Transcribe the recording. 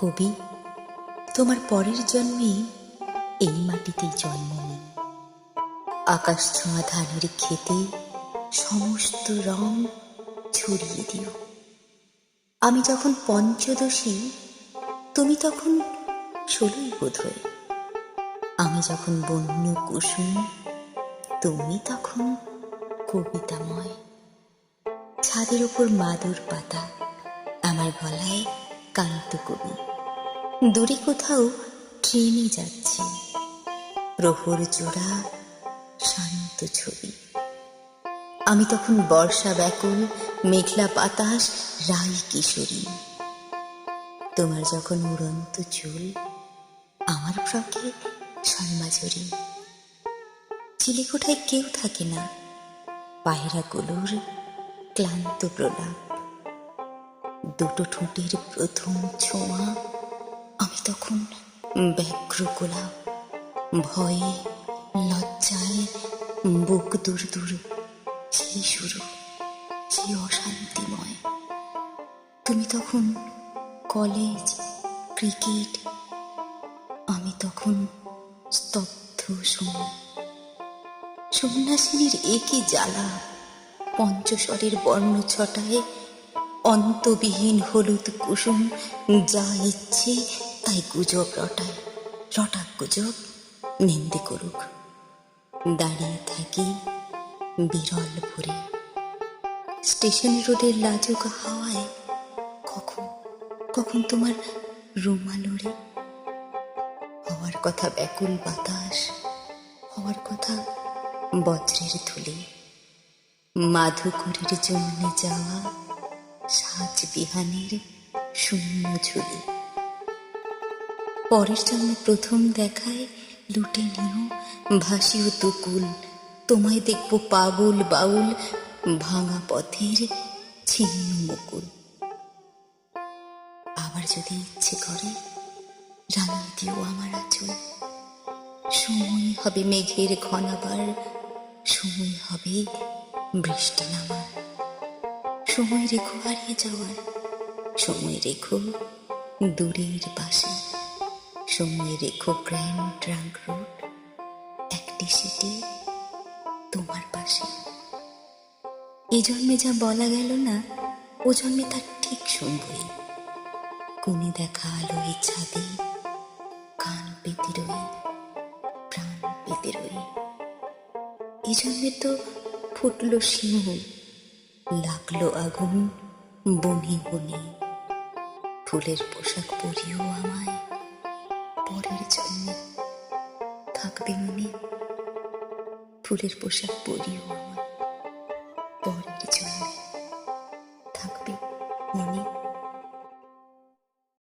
কবি, তোমার পরের জন্মে এই মাটিতেই জন্ম নিই আকাশ ছোঁয়া ধানের খেতে সমস্ত রং ছড়িয়ে দিও আমি যখন পঞ্চদশী, তুমি তখন ষোলোই বোধহয় আমি যখন বন্য কুসুম, তুমি তখন কবিতাময়। ছাদের ওপর মাদুর পাতা, আমার গলায় কান্ত কবি। দূরে কোথাও ট্রেনে যাচ্ছে। প্রহর জোড়া, শান্ত ছবি। আমি তখন বর্ষা ব্যাকুল, মেঘলা বাতাস, রাই কিশোরী। তোমার যখন উড়ন্ত চুল, আমার ফ্রকে সন্মাঝরি। চিলেকোঠায় কেউ থাকে না পায়রাগুলোর ক্লান্ত প্রলাপ। দুটো ঠোঁটের প্রথম ছোঁয়া আমি তখন ব্যগ্র গোলাপ, ভয়ে, লজ্জায় বুক দূর দূর, সেই শুরু সেই অশান্তিময়। তুমি তখন কলেজ ক্রিকেট আমি তখন স্তব্ধ সময় সন্ন্যাসিনীর একই জ্বালা, পঞ্চস্বরের বর্ণ ছটায় অন্তবিহীন হলুদ কুসুম, যা ইচ্ছে তাই গুজব রটায় রটাক গুজব, নিন্দে করুক। দাঁড়িয়ে থাকি বিরল ভরে। স্টেশন রোডের লাজুক হাওয়ায় কখন কখন তোমার রুমাল ওড়ে হওয়ার কথা ব্যাকুল বাতাস, হওয়ার কথা বজ্রের ধুলি। মাধুকরীর জন্য যাওয়া সাজ বিহানের শূন্য ঝুলি। পরের জন্য প্রথম দেখায় লুটে নিও, ভাসিও তুকুল। তোমায় দেখব পাগল বাউল, ভাঙা পথের ছিন্ন মুকুল। আবার যদি ইচ্ছে করে রাঙিয়ে দিও আমার আচল। সময় হবে মেঘের ঘনাবার, সময় হবে বৃষ্টি নামার। সময় রেখো হারিয়ে যাওয়ার, সময় রেখো দূরের পাশে। সময় রেখো গ্র্যান্ড ট্রাঙ্ক রোড, একটি সিটি তোমার পাশে। এ জন্মে যা বলা গেল না, ও জন্মে তার ঠিক শুনবই কোণে দেখা আলো ছাদে, কান পেতে রই প্রাণ পেতে রই এ জন্মে তো ফুটল সিংহ, লাগল আগুন বনে বনে। ফুলের পোশাক পরিও আমায় পরের জন্য থাকবে মনে। ফুলের পোশাক পরিও আমার পরের জন্মে